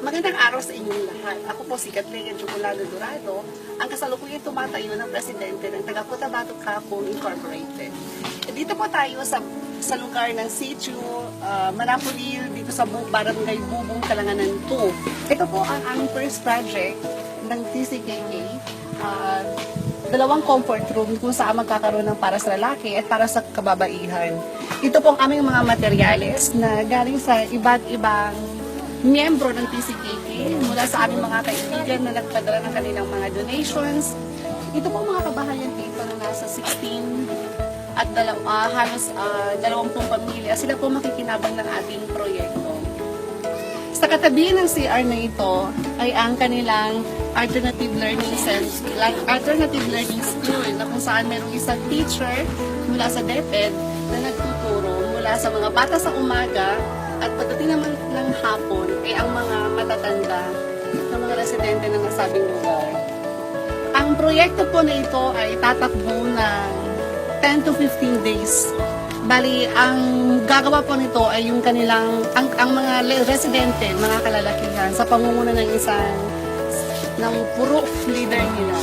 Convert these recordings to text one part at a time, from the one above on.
Magandang araw sa inyong lahat. Ako po si Kathleen Chocolado Dorado, ang kasalukuyang tumatayo ng presidente ng taga Cotabato Capon Incorporated. Eh, Dito po tayo sa sa lugar ng Sitio, uh, Manapulil, dito sa Bu- Barangay Bubong, Talanganan 2. Ito po ang aming first project ng TCKK. Uh, dalawang comfort room kung saan magkakaroon ng para sa lalaki at para sa kababaihan. Ito po ang aming mga materyales na galing sa iba't ibang miyembro ng TCKK mula sa aming mga kaibigan na nagpadala ng kanilang mga donations. Ito po mga kabahayan dito na nasa 16 at dalaw, ah, halos uh, 20 pamilya. Sila po makikinabang ng ating proyekto. Sa katabi ng CR na ito ay ang kanilang alternative learning center, like alternative learning school na kung saan merong isang teacher mula sa DepEd na nagtuturo mula sa mga bata sa umaga at pagdating naman ng hapon ay ang mga matatanda ng mga residente ng nasabing lugar. Ang proyekto po na ito ay tatakbo ng 10 to 15 days. Bali, ang gagawa po nito ay yung kanilang, ang, ang mga residente, mga kalalakihan, sa pangunguna ng isang, ng puro leader nila.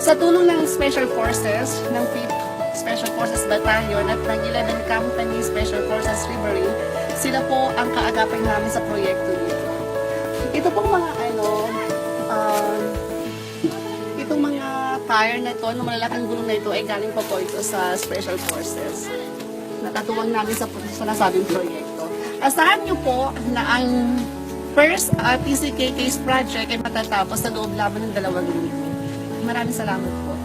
Sa tulong ng Special Forces, ng 5th Special Forces Battalion at ng 11 Company Special Forces Riverine, sila po ang kaagapay namin sa proyekto nito. Ito pong mga ano, um, itong mga tire na ito, ng malalaking gulong na ito ay galing pa po ito sa Special Forces. Natatuwang namin sa, sa nasabing proyekto. Asahan niyo po na ang first uh, TCK case project ay matatapos sa loob lamang ng dalawang linggo. Maraming salamat po.